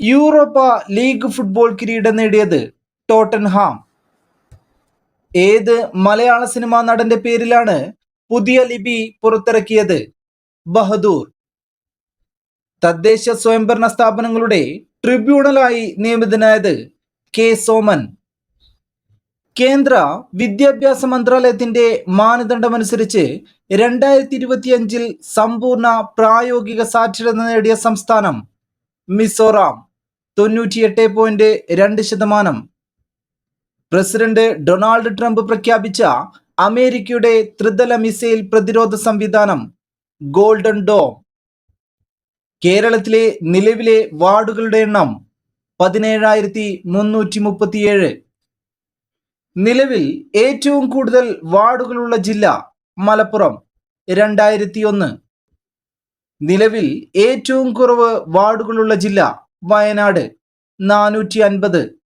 Europa league football കിരീടം നേടിയത് Tottenham. ഏത് മലയാള സിനിമാ നടന്റെ പേരിലാണ് പുതിയ ലിപി പുറത്തിറക്കിയത്? ബഹദൂർ. തദ്ദേശ സ്വയംഭരണ സ്ഥാപനങ്ങളുടെ ട്രിബ്യൂണലായി നിയമിതനായത് കെ സോമൻ. കേന്ദ്ര വിദ്യാഭ്യാസ മന്ത്രാലയത്തിന്റെ മാനദണ്ഡമനുസരിച്ച് രണ്ടായിരത്തി ഇരുപത്തിയഞ്ചിൽ സമ്പൂർണ പ്രായോഗിക സാക്ഷരത നേടിയ സംസ്ഥാനം മിസോറാം തൊണ്ണൂറ്റിയെട്ട് പോയിന്റ് രണ്ട് ശതമാനം. പ്രസിഡന്റ് ഡൊണാൾഡ് ട്രംപ് പ്രഖ്യാപിച്ച അമേരിക്കയുടെ ത്രിതല മിസൈൽ പ്രതിരോധ സംവിധാനം ഗോൾഡൻ ഡോം. കേരളത്തിലെ നിലവിലെ വാർഡുകളുടെ എണ്ണം പതിനേഴായിരത്തി മുന്നൂറ്റി മുപ്പത്തിയേഴ് നിലവിൽ ഏറ്റവും കൂടുതൽ വാർഡുകളുള്ള ജില്ല മലപ്പുറം രണ്ടായിരത്തി ഒന്ന് നിലവിൽ ഏറ്റവും കുറവ് വാർഡുകളുള്ള ജില്ല വയനാട്. നാനൂറ്റി അൻപത്